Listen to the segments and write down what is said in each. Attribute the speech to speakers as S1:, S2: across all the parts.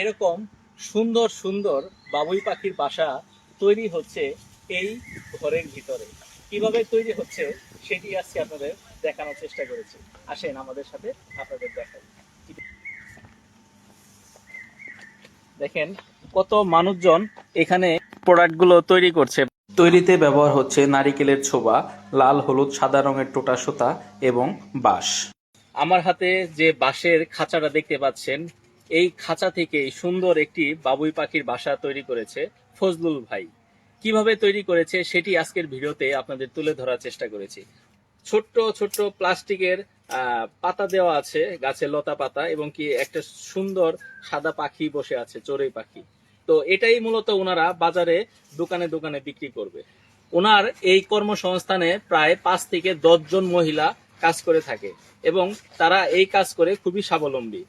S1: এরকম সুন্দর সুন্দর বাবুই পাখির বাসা তৈরি হচ্ছে এই ঘরের ভিতরে। কীভাবে তৈরি হচ্ছে সেটি আজকে আপনাদের দেখানোর চেষ্টা করেছি। আসেন আমাদের সাথে আপনাদের দেখাই। দেখেন কত মানুষজন এখানে প্রোডাক্টগুলো তৈরি করছে। তৈরিতে ব্যবহার হচ্ছে নারিকেলের ছোবা, লাল, হলুদ, সাদা রঙের টোটা সুতা এবং বাঁশ। আমার হাতে যে বাঁশের খাঁচাটা দেখতে পাচ্ছেন এই খাঁচা থেকে সুন্দর একটি বাবুই পাখির বাসা তৈরি করেছে ফজলুল ভাই। কীভাবে তৈরি করেছে সেটি আজকের ভিডিওতে আপনাদের তুলে ধরার চেষ্টা করেছি। ছোট্ট ছোট্ট প্লাস্টিকের পাতা দেওয়া আছে গাছের লতা পাতা এবং কি একটা সুন্দর সাদা পাখি বসে আছে, চড়ুই পাখি। তো এটাই মূলত ওনারা বাজারে দোকানে দোকানে বিক্রি করবে। ওনার এই কর্মসংস্থানে প্রায় পাঁচ থেকে দশ জন মহিলা কাজ করে থাকে এবং তারা এই কাজ করে খুবই স্বাবলম্বী।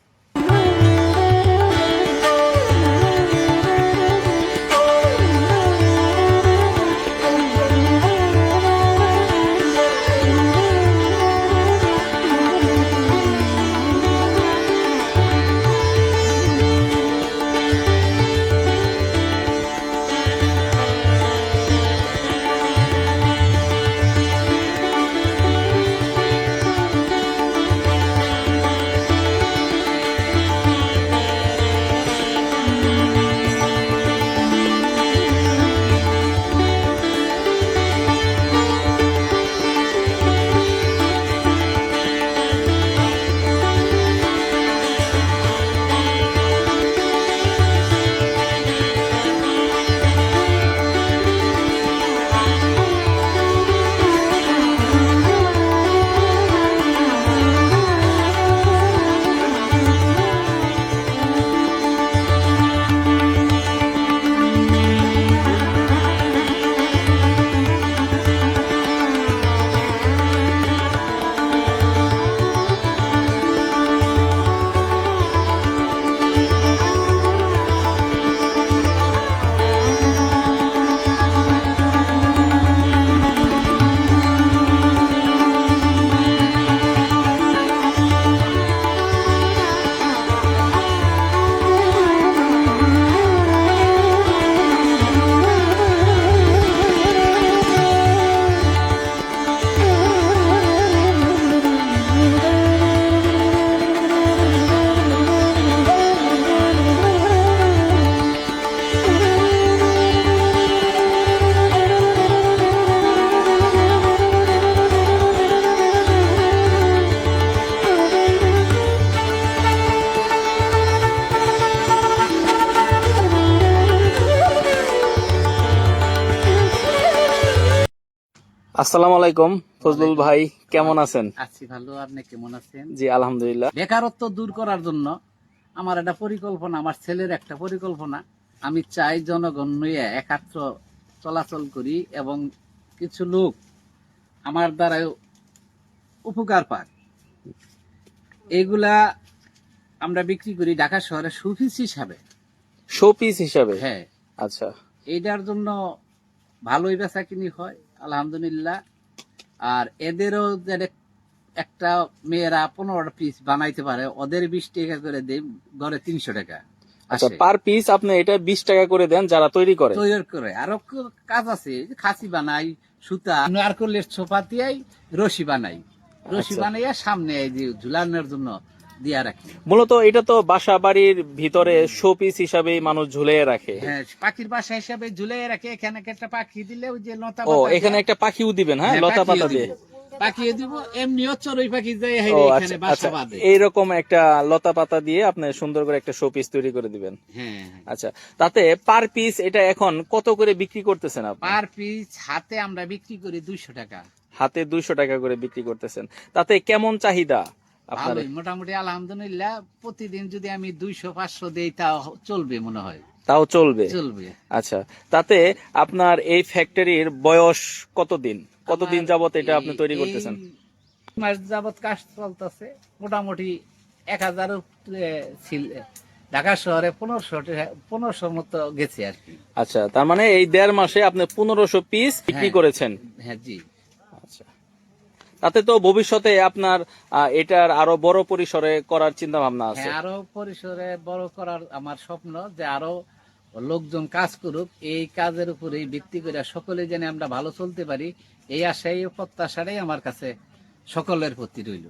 S1: আসসালামু আলাইকুম ফজলুল ভাই কেমন আছেন?
S2: আছি ভালো আপনি কেমন আছেন?
S1: জি আলহামদুলিল্লাহ।
S2: বেকারত্ব দূর করার জন্য আমার একটা পরিকল্পনা আমার ছেলের একটা পরিকল্পনা। আমি চাই জনগণ নিয়ে একাত্র চলাচল করি এবং কিছু লোক আমার দ্বারা উপকার পাক। এগুলা আমরা বিক্রি করি ঢাকা শহরে সুফিস হিসাবে।
S1: শো পিস হিসাবে?
S2: হ্যাঁ।
S1: আচ্ছা।
S2: এইটার জন্য ভালোই বেচা কিনি হয় আলহামদুলিল্লাহ। আর এদেরও একটা মেয়েরা পনেরোটা পিস বানাইতে পারে ওদের বিশ টাকা করে দেই গড়ে তিনশো টাকা
S1: আচ্ছা পার পিস আপনি এটা বিশ টাকা করে দেন যারা তৈরি করে।
S2: তৈরি করে। আরও কাজ আছে খাসি বানাই সুতা নারকলের ছোপা দিয়াই রশি বানাই। রশি
S1: আচ্ছা।
S2: বানাইয়া সামনে এই যে ঝুলানোর জন্য দিয়া রাখি।
S1: মূলত এটা তো বাসা বাড়ির ভিতরে শো পিস হিসাবে মানুষ ঝুলিয়ে রাখে।
S2: হ্যাঁ পাখির বাসা হিসাবে রাখে। এখানে একটা পাখি দিলে ওই যে লতা
S1: ও এখানে একটা পাখিও দিবেন হ্যাঁ?
S2: হ্যাঁ,
S1: লতা পাতা দিয়ে।
S2: পাখিয়ে দিব এমনিও চড়ুই পাখি যায়
S1: ও
S2: হেরে
S1: আচ্ছা
S2: এখানে বাসা
S1: আচ্ছা
S2: বাঁধে।
S1: এইরকম একটা লতা পাতা দিয়ে আপনি সুন্দর করে একটা শো পিস তৈরি করে দিবেন।
S2: হ্যাঁ।
S1: আচ্ছা তাতে পার পিস এটা এখন কত করে বিক্রি করতেছেন আপনি?
S2: পার পিস হাতে আমরা বিক্রি করি দুইশো টাকা।
S1: হাতে দুইশো টাকা করে বিক্রি করতেছেন। তাতে কেমন চাহিদা?
S2: ভালোই মোটামুটি আলহামদুলিল্লাহ প্রতিদিন যদি আমি দুইশো পাঁচশো দেই তা চলবে মনে হয়।
S1: তাও চলবে?
S2: চলবে।
S1: আচ্ছা তাতে আপনার এই ফ্যাক্টরির বয়স কতদিন? কতদিন যাবত এটা আপনি তৈরি করতেছেন?
S2: মাস যাবত কাজ চলতেছে মোটামুটি এক হাজার ছিল। ঢাকা শহরে পনেরোশো পনেরোশো মতো গেছে আর কি।
S1: আচ্ছা তার মানে এই দেড় মাসে আপনি পনেরোশো পিস বিক্রি
S2: হ্যাঁ।
S1: করেছেন।
S2: হ্যাঁ জি।
S1: আচ্ছা। তাতে তো ভবিষ্যতে আপনার এটার আরও বড় পরিসরে করার চিন্তা ভাবনা আছে।
S2: হ্যাঁ আরও পরিসরে বড় করার আমার স্বপ্ন যে আরও লোকজন কাজ করুক, এই কাজের উপরেই ভিত্তি করে সকলে যেন আমরা ভালো চলতে পারি, এই আশাই প্রত্যাশাটাই আমার কাছে সকলের প্রতি রইল।